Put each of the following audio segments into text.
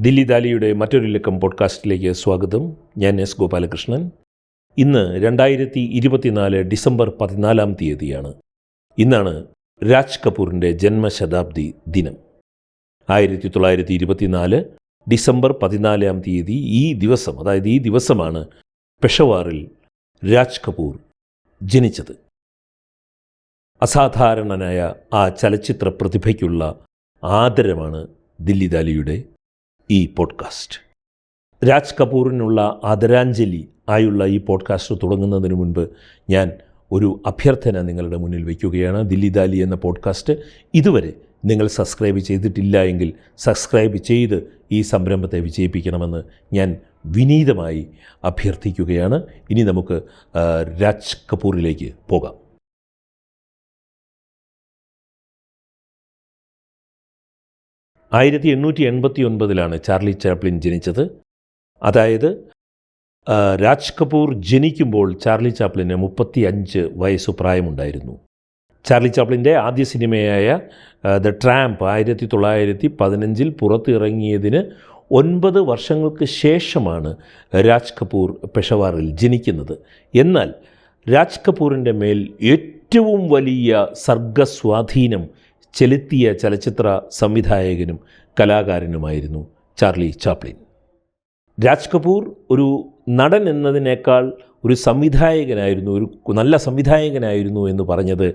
ദില്ലി ദാലിയുടെ മറ്റൊരു ലക്കം പോഡ്കാസ്റ്റിലേക്ക് സ്വാഗതം. ഞാൻ എസ് ഗോപാലകൃഷ്ണൻ. ഇന്ന് രണ്ടായിരത്തി ഇരുപത്തിനാല് ഡിസംബർ പതിനാലാം തീയതിയാണ്. ഇന്നാണ് രാജ് കപൂറിന്റെ ജന്മശതാബ്ദി ദിനം. ആയിരത്തി തൊള്ളായിരത്തി ഇരുപത്തിനാല് ഡിസംബർ പതിനാലാം തീയതി ഈ ദിവസം അതായത് ഈ ദിവസമാണ് പെഷവാറിൽ രാജ് കപൂർ ജനിച്ചത്. അസാധാരണനായ ആ ചലച്ചിത്ര പ്രതിഭയ്ക്കുള്ള ആദരമാണ് ദില്ലി ദാലിയുടെ ഈ പോഡ്കാസ്റ്റ്. രാജ് കപൂറിനുള്ള ആദരാഞ്ജലി ആയുള്ള ഈ പോഡ്കാസ്റ്റ് തുടങ്ങുന്നതിന് മുൻപ് ഞാൻ ഒരു അഭ്യർത്ഥന നിങ്ങളുടെ മുന്നിൽ വയ്ക്കുകയാണ്. ദില്ലി ദാലി എന്ന പോഡ്കാസ്റ്റ് ഇതുവരെ നിങ്ങൾ സബ്സ്ക്രൈബ് ചെയ്തിട്ടില്ല എങ്കിൽ സബ്സ്ക്രൈബ് ചെയ്ത് ഈ സംരംഭത്തെ വിജയിപ്പിക്കണമെന്ന് ഞാൻ വിനീതമായി അഭ്യർത്ഥിക്കുകയാണ്. ഇനി നമുക്ക് രാജ് കപൂറിലേക്ക് പോകാം. ആയിരത്തി എണ്ണൂറ്റി എൺപത്തി ഒൻപതിലാണ് ചാർലി ചാപ്ലിൻ ജനിച്ചത്. അതായത് രാജ് കപൂർ ജനിക്കുമ്പോൾ ചാർലി ചാപ്ലിന് മുപ്പത്തി അഞ്ച് വയസ്സ് പ്രായമുണ്ടായിരുന്നു. ചാർലി ചാപ്ലിന്റെ ആദ്യ സിനിമയായ ദ ട്രാമ്പ് ആയിരത്തി തൊള്ളായിരത്തി പതിനഞ്ചിൽ പുറത്തിറങ്ങിയതിന് ഒൻപത് വർഷങ്ങൾക്ക് ശേഷമാണ് രാജ് കപൂർ പെഷവാറിൽ ജനിക്കുന്നത്. എന്നാൽ രാജ് കപൂറിന്റെ മേൽ ഏറ്റവും വലിയ സർഗസ്വാധീനം ചെലുത്തിയ ചലച്ചിത്ര സംവിധായകനും കലാകാരനുമായിരുന്നു ചാർലി ചാപ്ലിൻ. രാജ് കപൂർ ഒരു നടൻ എന്നതിനേക്കാൾ ഒരു സംവിധായകനായിരുന്നു ഒരു നല്ല സംവിധായകനായിരുന്നു എന്ന് പറഞ്ഞത്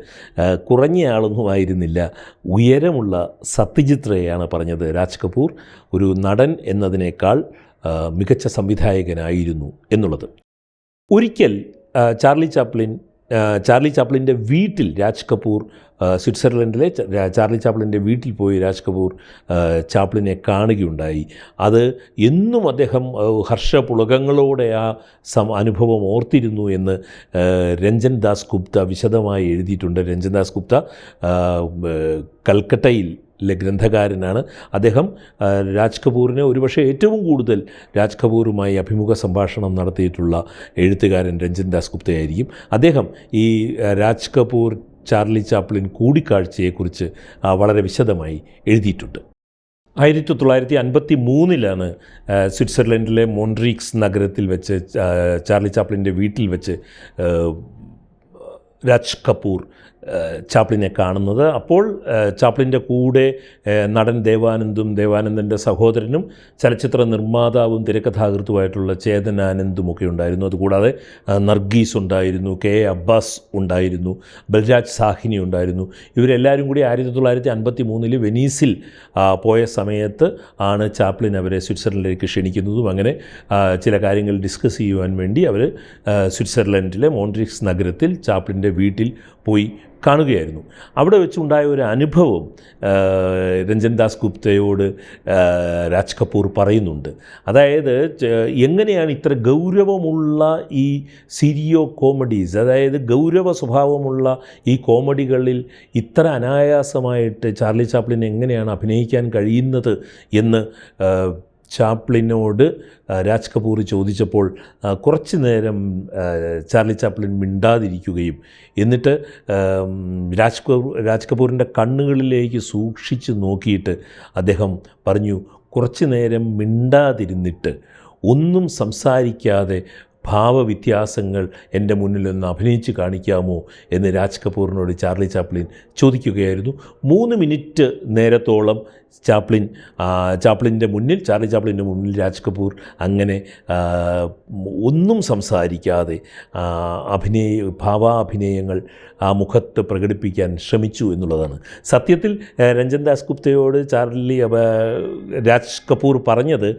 കുറഞ്ഞ ആളൊന്നും ആയിരുന്നില്ല. ഉയരമുള്ള സത്യജിത്രയാണ് പറഞ്ഞത്. രാജ് കപൂർ ഒരു നടൻ എന്നതിനേക്കാൾ മികച്ച സംവിധായകനായിരുന്നു എന്നുള്ളത്. ഒരിക്കൽ ചാർലി ചാപ്ലിൻ ചാർലി ചാപ്ലിന്റെ വീട്ടിൽ രാജ് കപൂർ സ്വിറ്റ്സർലൻഡിലെ ചാർലി ചാപ്ലിന്റെ വീട്ടിൽ പോയി രാജ് കപൂർ ചാപ്ലിനെ കാണുകയുണ്ടായി. അത് എന്നും അദ്ദേഹം ഹർഷപുളകങ്ങളോടെ ആ സം അനുഭവം ഓർത്തിരുന്നു എന്ന് രഞ്ജൻ ദാസ് ഗുപ്ത വിശദമായി എഴുതിയിട്ടുണ്ട്. രഞ്ജൻ ദാസ് ഗുപ്ത കൽക്കട്ടയിൽ ഗ്രന്ഥകാരനാണ്. അദ്ദേഹം രാജ് കപൂറിനെ ഒരുപക്ഷെ ഏറ്റവും കൂടുതൽ രാജ് കപൂറുമായി അഭിമുഖ സംഭാഷണം നടത്തിയിട്ടുള്ള എഴുത്തുകാരൻ രഞ്ജൻ ദാസ് ഗുപ്തയായിരിക്കും. അദ്ദേഹം ഈ രാജ് കപൂർ ചാർലി ചാപ്ലിൻ കൂടിക്കാഴ്ചയെക്കുറിച്ച് വളരെ വിശദമായി എഴുതിയിട്ടുണ്ട്. ആയിരത്തി തൊള്ളായിരത്തി അൻപത്തി മൂന്നിലാണ് സ്വിറ്റ്സർലൻഡിലെ മോൺട്രീക്സ് നഗരത്തിൽ വെച്ച് ചാർലി ചാപ്ലിന്റെ വീട്ടിൽ വെച്ച് രാജ് കപൂർ ചാപ്ലിനെ കാണുന്നത്. അപ്പോൾ ചാപ്ലിന്റെ കൂടെ നടൻ ദേവാനന്ദും ദേവാനന്ദന്റെ സഹോദരനും ചലച്ചിത്ര നിർമ്മാതാവും തിരക്കഥാകൃത്തുമായിട്ടുള്ള ചേതനാനന്ദും ഒക്കെ ഉണ്ടായിരുന്നു. അതുകൂടാതെ നർഗീസ് ഉണ്ടായിരുന്നു കെ എ അബ്ബാസ് ഉണ്ടായിരുന്നു ബൽരാജ് സാഹിനി ഉണ്ടായിരുന്നു. ഇവരെല്ലാവരും കൂടി ആയിരത്തി തൊള്ളായിരത്തി അൻപത്തി മൂന്നിൽ വെനീസിൽ പോയ സമയത്ത് ആണ് ചാപ്ലിൻ അവരെ സ്വിറ്റ്സർലൻഡിലേക്ക് ക്ഷണിക്കുന്നതും. അങ്ങനെ ചില കാര്യങ്ങൾ ഡിസ്കസ് ചെയ്യുവാൻ വേണ്ടി അവർ സ്വിറ്റ്സർലൻഡിലെ മോൺട്രിക്സ് നഗരത്തിൽ ചാപ്ലിന്റെ വീട്ടിൽ പോയി കാണുകയായിരുന്നു. അവിടെ വെച്ചുണ്ടായ ഒരു അനുഭവം രഞ്ജൻ ദാസ് ഗുപ്തയോട് രാജ് കപൂർ പറയുന്നുണ്ട്. അതായത് എങ്ങനെയാണ് ഇത്ര ഗൗരവമുള്ള ഈ സീരിയോ കോമഡീസ് അതായത് ഗൗരവ സ്വഭാവമുള്ള ഈ കോമഡികളിൽ ഇത്ര അനായാസമായിട്ട് ചാർലി ചാപ്ലിൻ എങ്ങനെയാണ് അഭിനയിക്കാൻ കഴിയുന്നത് എന്ന് ചാപ്ലിനോട് രാജ് കപൂർ ചോദിച്ചപ്പോൾ കുറച്ച് നേരം ചാർലി ചാപ്ലിൻ മിണ്ടാതിരിക്കുകയും എന്നിട്ട് രാജ് കപൂർ രാജ് കപൂറിന്റെ കണ്ണുകളിലേക്ക് സൂക്ഷിച്ച് നോക്കിയിട്ട് അദ്ദേഹം പറഞ്ഞു കുറച്ച് നേരം മിണ്ടാതിരുന്നിട്ട് ഒന്നും സംസാരിക്കാതെ ഭാവവ്യത്യാസങ്ങൾ എന്റെ മുന്നിൽ മുന്നിലൊന്ന് അഭിനയിച്ച് കാണിക്കാമോ എന്ന് രാജ് കപൂറിനോട് ചാർലി ചാപ്ലിൻ ചോദിക്കുകയായിരുന്നു. മൂന്ന് മിനിറ്റ് നേരത്തോളം ചാപ്ലിൻ ചാപ്ലിന്റെ മുന്നിൽ ചാർലി ചാപ്ലിന്റെ മുന്നിൽ രാജ് കപൂർ അങ്ങനെ ഒന്നും സംസാരിക്കാതെ അഭിനയ ഭാവാഭിനയങ്ങൾ ആ മുഖത്ത് പ്രകടിപ്പിക്കാൻ ശ്രമിച്ചു എന്നുള്ളതാണ്. സത്യത്തിൽ രഞ്ജൻ ദാസ് ഗുപ്തയോട് ചാർലി രാജ് കപൂർ പറഞ്ഞത്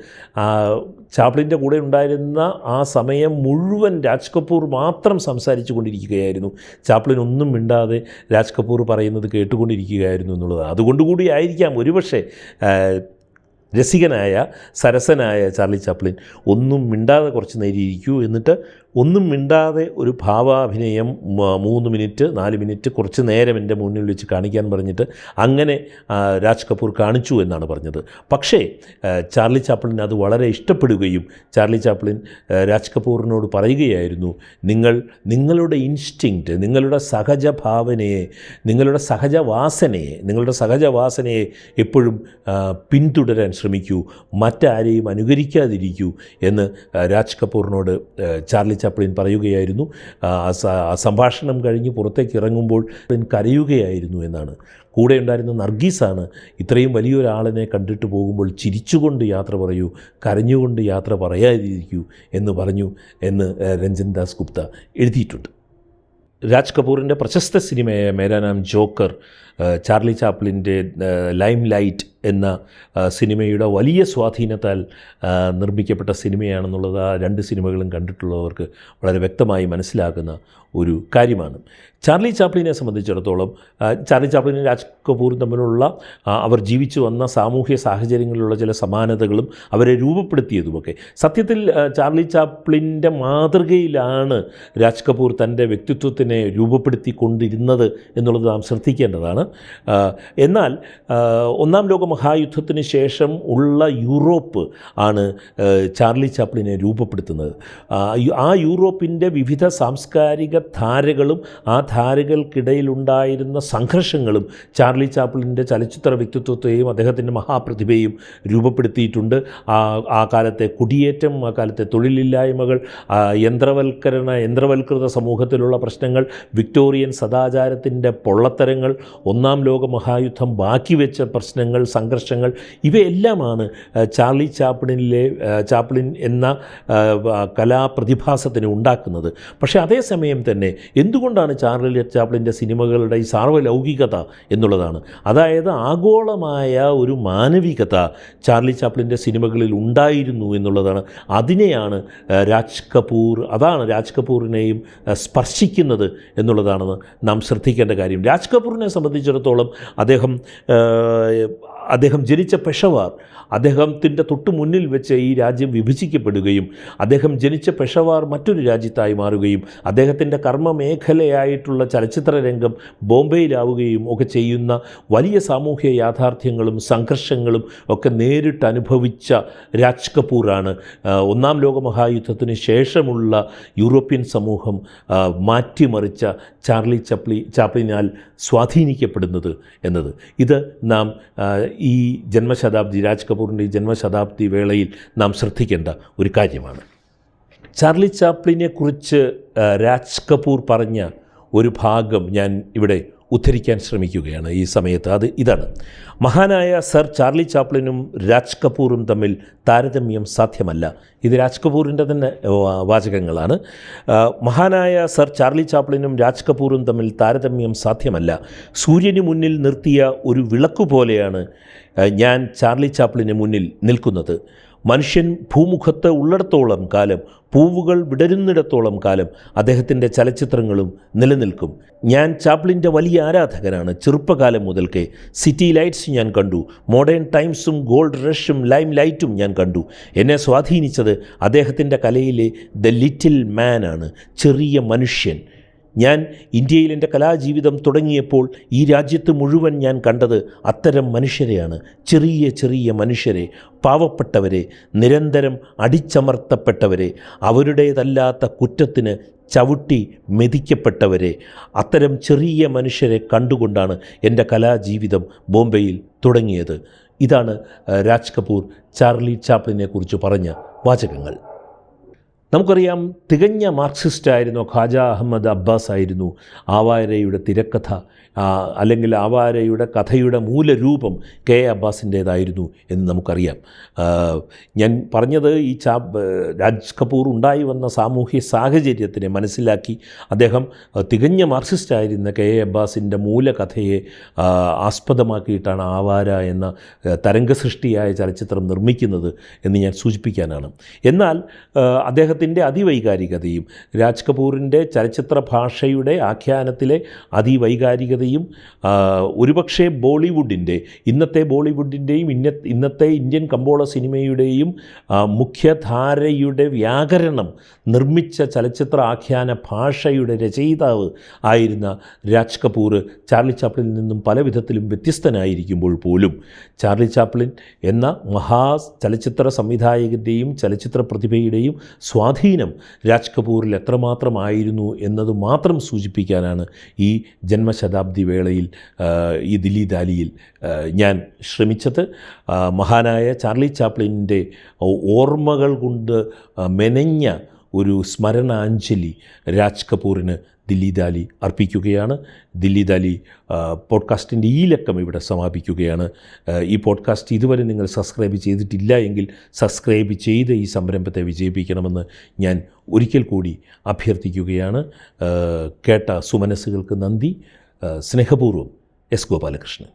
ചാപ്ലിന്റെ കൂടെ ഉണ്ടായിരുന്ന ആ സമയം മുഴുവൻ രാജ് കപൂർ മാത്രം സംസാരിച്ചു കൊണ്ടിരിക്കുകയായിരുന്നു. ചാപ്ലിൻ ഒന്നും മിണ്ടാതെ രാജ് കപൂർ പറയുന്നത് കേട്ടുകൊണ്ടിരിക്കുകയായിരുന്നു എന്നുള്ളതാണ് അതുകൊണ്ടുകൂടി ആയിരിക്കാം. ഒരുപക്ഷെ രസികനായ സരസനായ ചാർലി ചാപ്ലിൻ ഒന്നും മിണ്ടാതെ കുറച്ച് നേരം ഇരിക്കൂ എന്നിട്ട് ഒന്നും മിണ്ടാതെ ഒരു ഭാവാഭിനയം മൂന്ന് മിനിറ്റ് നാല് മിനിറ്റ് കുറച്ച് നേരം എന്റെ മുന്നിൽ വെച്ച് കാണിക്കാൻ പറഞ്ഞിട്ട് അങ്ങനെ രാജ് കപൂർ കാണിച്ചു എന്നാണ് പറഞ്ഞത്. പക്ഷേ ചാർലി ചാപ്ലിൻ അത് വളരെ ഇഷ്ടപ്പെടുകയും ചാർലി ചാപ്ലിൻ രാജ് കപൂറിനോട് പറയുകയായിരുന്നു നിങ്ങൾ നിങ്ങളുടെ ഇൻസ്റ്റിങ്ക്റ്റ് നിങ്ങളുടെ സഹജ ഭാവനയെ നിങ്ങളുടെ സഹജവാസനയെ നിങ്ങളുടെ സഹജവാസനയെ എപ്പോഴും പിന്തുടരാൻ ശ്രമിക്കൂ. മറ്റാരെയും അനുകരിക്കാതിരിക്കൂ എന്ന് രാജ് കപൂറിനോട് ചാർലി ചാപ്ലിൻ പറയുകയായിരുന്നു. സംഭാഷണം കഴിഞ്ഞ് പുറത്തേക്ക് ഇറങ്ങുമ്പോൾ കരയുകയായിരുന്നു എന്നാണ്. കൂടെ ഉണ്ടായിരുന്ന നർഗീസാണ് ഇത്രയും വലിയൊരാളിനെ കണ്ടിട്ട് പോകുമ്പോൾ ചിരിച്ചുകൊണ്ട് യാത്ര പറയൂ കരഞ്ഞുകൊണ്ട് യാത്ര പറയാതിരിക്കൂ എന്ന് പറഞ്ഞു എന്ന് രഞ്ജൻ ദാസ് ഗുപ്ത എഴുതിയിട്ടുണ്ട്. രാജ് കപൂറിന്റെ പ്രശസ്ത സിനിമയായ Mera Naam joker Charlie ചാപ്ലിന്റെ lime light എന്ന സിനിമയുടെ വലിയ സ്വാധീനത്താൽ നിർമ്മിക്കപ്പെട്ട സിനിമയാണെന്നുള്ളത് ആ രണ്ട് സിനിമകളും കണ്ടിട്ടുള്ളവർക്ക് വളരെ വ്യക്തമായി മനസ്സിലാക്കുന്ന ഒരു കാര്യമാണ്. ചാർലി ചാപ്ലിനെ സംബന്ധിച്ചിടത്തോളം ചാർലി ചാപ്ലിനും രാജ് കപൂറും തമ്മിലുള്ള അവർ ജീവിച്ചു വന്ന സാമൂഹ്യ സാഹചര്യങ്ങളിലുള്ള ചില സമാനതകളും അവരെ രൂപപ്പെടുത്തിയതുമൊക്കെ. സത്യത്തിൽ ചാർലി ചാപ്ലിന്റെ മാതൃകയിലാണ് രാജ് കപൂർ തന്റെ വ്യക്തിത്വത്തിനെ രൂപപ്പെടുത്തിക്കൊണ്ടിരുന്നത് എന്നുള്ളത് നാം ശ്രദ്ധിക്കേണ്ടതാണ്. എന്നാൽ ഒന്നാം ലോക മഹായുദ്ധത്തിന് ശേഷം ഉള്ള യൂറോപ്പ് ആണ് ചാർലി ചാപ്ലിനെ രൂപപ്പെടുത്തുന്നത്. ആ, യൂറോപ്പിന്റെ വിവിധ സാംസ്കാരിക ധാരകളും ആ ധാരകൾക്കിടയിലുണ്ടായിരുന്ന സംഘർഷങ്ങളും ചാർലി ചാപ്ലിന്റെ ചലച്ചിത്ര വ്യക്തിത്വത്തെയും അദ്ദേഹത്തിന്റെ മഹാപ്രതിഭയും രൂപപ്പെടുത്തിയിട്ടുണ്ട്. ആ ആ കാലത്തെ കുടിയേറ്റം ആ കാലത്തെ തൊഴിലില്ലായ്മകൾ യന്ത്രവൽക്കരണ യന്ത്രവൽകൃത സമൂഹത്തിലുള്ള പ്രശ്നങ്ങൾ വിക്ടോറിയൻ സദാചാരത്തിന്റെ പൊള്ളത്തരങ്ങൾ ഒന്നാം ലോക മഹായുദ്ധം ബാക്കി വെച്ച പ്രശ്നങ്ങൾ സംഘർഷങ്ങൾ ഇവയെല്ലാമാണ് ചാർലി ചാപ്ലിനിലെ ചാപ്ലിൻ എന്ന കലാപ്രതിഭാസത്തിന് ഉണ്ടാക്കുന്നത്. പക്ഷേ അതേസമയം തന്നെ എന്തുകൊണ്ടാണ് ചാർലി ചാപ്ലിന്റെ സിനിമകളുടെ ഈ സാർവലൗകികത എന്നുള്ളതാണ്? അതായത് ആഗോളമായ ഒരു മാനവികത ചാർലി ചാപ്ലിന്റെ സിനിമകളിൽ ഉണ്ടായിരുന്നു എന്നുള്ളതാണ്. അതിനെയാണ് രാജ് കപൂർ അതാണ് രാജ് കപൂറിനെയും സ്പർശിക്കുന്നത് എന്നുള്ളതാണെന്ന് നാം ശ്രദ്ധിക്കേണ്ട കാര്യം. രാജ് കപൂറിനെ സംബന്ധിച്ചിടത്തോളം അദ്ദേഹം അദ്ദേഹം ജനിച്ച പെഷവാർ അദ്ദേഹത്തിന്റെ തൊട്ടു മുന്നിൽ വെച്ച് ഈ രാജ്യം വിഭജിക്കപ്പെടുകയും അദ്ദേഹം ജനിച്ച പെഷവാർ മറ്റൊരു രാജ്യത്തായി മാറുകയും അദ്ദേഹത്തിന്റെ കർമ്മ മേഖലയായിട്ടുള്ള ചലച്ചിത്ര രംഗം ബോംബെയിലാവുകയും ഒക്കെ ചെയ്യുന്ന വലിയ സാമൂഹ്യ യാഥാർത്ഥ്യങ്ങളും സംഘർഷങ്ങളും ഒക്കെ നേരിട്ട് അനുഭവിച്ച രാജ് കപൂറാണ്. ഒന്നാം ലോക മഹായുദ്ധത്തിന് ശേഷമുള്ള യൂറോപ്യൻ സമൂഹം മാറ്റിമറിച്ച ചാർലി ചപ്ലി ചാപ്ലിനാൽ സ്വാധീനിക്കപ്പെടുന്നത് എന്നത്. ഇത് നാം ഈ ജന്മശതാബ്ദി രാജ് കപൂറിന്റെ ജന്മശതാബ്ദി വേളയിൽ നാം ശ്രദ്ധിക്കേണ്ട ഒരു കാര്യമാണ്. ചാർലി ചാപ്ലിനെക്കുറിച്ച് രാജ് കപൂർ പറഞ്ഞ ഒരു ഭാഗം ഞാൻ ഇവിടെ ഉദ്ധരിക്കാൻ ശ്രമിക്കുകയാണ് ഈ സമയത്ത്. അത് ഇതാണ്. മഹാനായ സർ ചാർലി ചാപ്ലിനും രാജ് കപൂറും തമ്മിൽ താരതമ്യം സാധ്യമല്ല. ഇത് രാജ് കപൂറിന്റെ തന്നെ വാചകങ്ങളാണ്. മഹാനായ സർ ചാർലി ചാപ്ലിനും രാജ് കപൂറും തമ്മിൽ താരതമ്യം സാധ്യമല്ല. സൂര്യന് മുന്നിൽ നിർത്തിയ ഒരു വിളക്കു പോലെയാണ് ഞാൻ ചാർലി ചാപ്ലിന് മുന്നിൽ നിൽക്കുന്നത്. മനുഷ്യൻ ഭൂമുഖത്ത് ഉള്ളിടത്തോളം കാലം പൂവുകൾ വിടരുന്നിടത്തോളം കാലം അദ്ദേഹത്തിന്റെ ചലച്ചിത്രങ്ങളും നിലനിൽക്കും. ഞാൻ ചാപ്ലിന്റെ വലിയ ആരാധകനാണ്. ചെറുപ്പകാലം മുതൽക്കേ സിറ്റി ലൈറ്റ്സ് ഞാൻ കണ്ടു. മോഡേൺ ടൈംസും ഗോൾഡ് റഷും ലൈം ലൈറ്റും ഞാൻ കണ്ടു. എന്നെ സ്വാധീനിച്ചത് അദ്ദേഹത്തിന്റെ കലയിലെ ദ ലിറ്റിൽ മാൻ ആണ് ചെറിയ മനുഷ്യൻ. ഞാൻ ഇന്ത്യയിൽ എന്റെ കലാജീവിതം തുടങ്ങിയപ്പോൾ ഈ രാജ്യത്ത് മുഴുവൻ ഞാൻ കണ്ടത് അത്തരം മനുഷ്യരെയാണ്. ചെറിയ ചെറിയ മനുഷ്യരെ പാവപ്പെട്ടവരെ നിരന്തരം അടിച്ചമർത്തപ്പെട്ടവരെ അവരുടേതല്ലാത്ത കുറ്റത്തിന് ചവിട്ടി മെതിക്കപ്പെട്ടവരെ അത്തരം ചെറിയ മനുഷ്യരെ കണ്ടുകൊണ്ടാണ് എന്റെ കലാജീവിതം ബോംബെയിൽ തുടങ്ങിയത്. ഇതാണ് രാജ് കപൂർ ചാർലി ചാപ്ലിനെക്കുറിച്ച് പറഞ്ഞ വാചകങ്ങൾ. നമുക്കറിയാം തികഞ്ഞ മാർക്സിസ്റ്റ് ആയിരുന്നു ഖാജ അഹമ്മദ് അബ്ബാസ് ആയിരുന്നു. ആവാരയുടെ തിരക്കഥ അല്ലെങ്കിൽ ആവാരയുടെ കഥയുടെ മൂലരൂപം കെ അബ്ബാസിന്റേതായിരുന്നു എന്ന് നമുക്കറിയാം. ഞാൻ പറഞ്ഞത് ഈ ചാ രാജ് കപൂർ ഉണ്ടായി വന്ന സാമൂഹ്യ സാഹചര്യത്തിനെ മനസ്സിലാക്കി അദ്ദേഹം തികഞ്ഞ മാർക്സിസ്റ്റ് ആയിരുന്ന കെ എ അബ്ബാസിന്റെ മൂലകഥയെ ആസ്പദമാക്കിയിട്ടാണ് ആവാര എന്ന തരംഗസൃഷ്ടിയായ ചലച്ചിത്രം നിർമ്മിക്കുന്നത് എന്ന് ഞാൻ സൂചിപ്പിക്കാനാണ്. എന്നാൽ ആ, അദ്ദേഹത്തിന്റെ അതിവൈകാരികതയും രാജ് കപൂറിന്റെ ചലച്ചിത്ര ഭാഷയുടെ ആഖ്യാനത്തിലെ അതിവൈകാരികതയും ഒരുപക്ഷേ ബോളിവുഡിന്റെ ഇന്നത്തെ ബോളിവുഡിന്റെയും ഇന്ന ഇന്നത്തെ ഇന്ത്യൻ കമ്പോള സിനിമയുടെയും മുഖ്യധാരയുടെ വ്യാകരണം നിർമ്മിച്ച ചലച്ചിത്ര ആഖ്യാന ഭാഷയുടെ രചയിതാവ് ആയിരുന്ന രാജ് കപൂർ ചാർലി ചാപ്ലിനിൽ നിന്നും പല വിധത്തിലും വ്യത്യസ്തനായിരിക്കുമ്പോൾ പോലും ചാർലി ചാപ്ലിൻ എന്ന മഹാ ചലച്ചിത്ര സംവിധായകന്റെയും ചലച്ചിത്ര പ്രതിഭയുടെയും സ്വാധീനം സ്വാധീനം രാജ് കപൂറിൽ എത്രമാത്രമായിരുന്നു എന്നത് മാത്രം സൂചിപ്പിക്കാനാണ് ഈ ജന്മശതാബ്ദി വേളയിൽ ഈ ദില്ലി ദാലിയിൽ ഞാൻ ശ്രമിച്ചത്. മഹാനായ ചാർലി ചാപ്ലിന്റെ ഓർമ്മകൾ കൊണ്ട് മെനഞ്ഞ ഒരു സ്മരണാഞ്ജലി രാജ് കപൂറിന് ദില്ലി ദാലി അർപ്പിക്കുകയാണ്. ദില്ലി ദാലി പോഡ്കാസ്റ്റിന്റെ ഈ ലക്കം ഇവിടെ സമാപിക്കുകയാണ്. ഈ പോഡ്കാസ്റ്റ് ഇതുവരെ നിങ്ങൾ സബ്സ്ക്രൈബ് ചെയ്തിട്ടില്ല എങ്കിൽ സബ്സ്ക്രൈബ് ചെയ്ത് ഈ സംരംഭത്തെ വിജയിപ്പിക്കണമെന്ന് ഞാൻ ഒരിക്കൽ കൂടി അഭ്യർത്ഥിക്കുകയാണ്. കേട്ട സുമനസ്സുകൾക്ക് നന്ദി. സ്നേഹപൂർവം എസ് ഗോപാലകൃഷ്ണൻ.